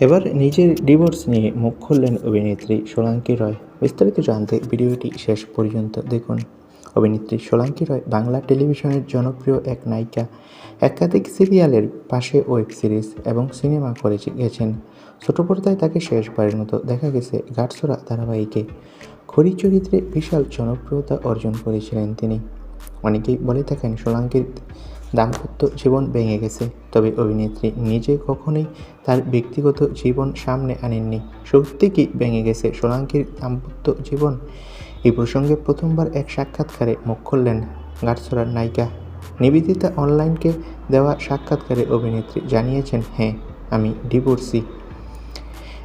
এবার নিজের ডিভোর্স নিয়ে মুখ খুললেন অভিনেত্রী সোলাঙ্কি রয়। বিস্তারিত জানতে ভিডিওটি শেষ পর্যন্ত দেখুন। অভিনেত্রী সোলাঙ্কি রয় বাংলা টেলিভিশনের জনপ্রিয় এক নায়িকা, একাধিক সিরিয়ালের পাশে ওয়েব সিরিজ এবং সিনেমা করে গেছেন। ছোট পর্দায় তাকে শেষবারের মতো দেখা গেছে গাটসোরা ধারাবাহিকে। খড়ি চরিত্রে বিশাল জনপ্রিয়তা অর্জন করেছিলেন তিনি। অনেকেই বলে থাকেন, সোলাঙ্কির দাম্পত্য জীবন ভেঙে গেছে। তবে অভিনেত্রী নিজে কখনোই তার ব্যক্তিগত জীবন সামনে আনেননি। সত্যি কি ভেঙে গেছে সোলাঙ্কির দাম্পত্য জীবন? এই প্রসঙ্গে প্রথমবার এক সাক্ষাৎকারে মুখ খুললেন গাটছড়ার নায়িকা। নিবেদিতা অনলাইনকে দেওয়া সাক্ষাৎকারে অভিনেত্রী জানিয়েছেন হ্যাঁ আমি ডিভোর্সি।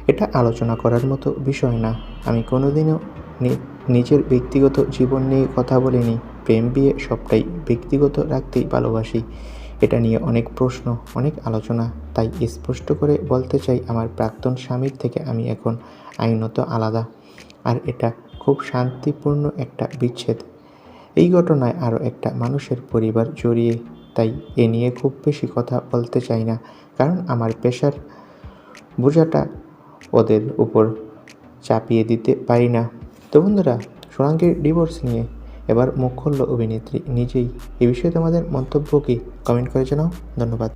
এটা আলোচনা করার মতো বিষয় না। আমি কোনোদিনও নিজের ব্যক্তিগত জীবন নিয়ে কথা বলিনি। প্রেম বিয়ে সবটাই ব্যক্তিগত রাখতেই ভালোবাসি। এটা নিয়ে অনেক প্রশ্ন, অনেক আলোচনা, তাই স্পষ্ট করে বলতে চাই আমার প্রাক্তন স্বামীর থেকে আমি এখন আইনত আলাদা। আর এটা খুব শান্তিপূর্ণ একটা বিচ্ছেদ। এই ঘটনায় আরও একটা মানুষের পরিবার জড়িয়ে, তাই এ নিয়ে খুব বেশি কথা বলতে চাই না। কারণ আমার পেশার বোঝাটা ওদের উপর চাপিয়ে দিতে পারি না। তো বন্ধুরা, সোনাঙ্কের ডিভোর্স নিয়ে এবার মুখ খুলল অভিনেত্রী নিজেই এ বিষয়ে তোমাদের মন্তব্য কি? কমেন্ট করে জানাও। ধন্যবাদ।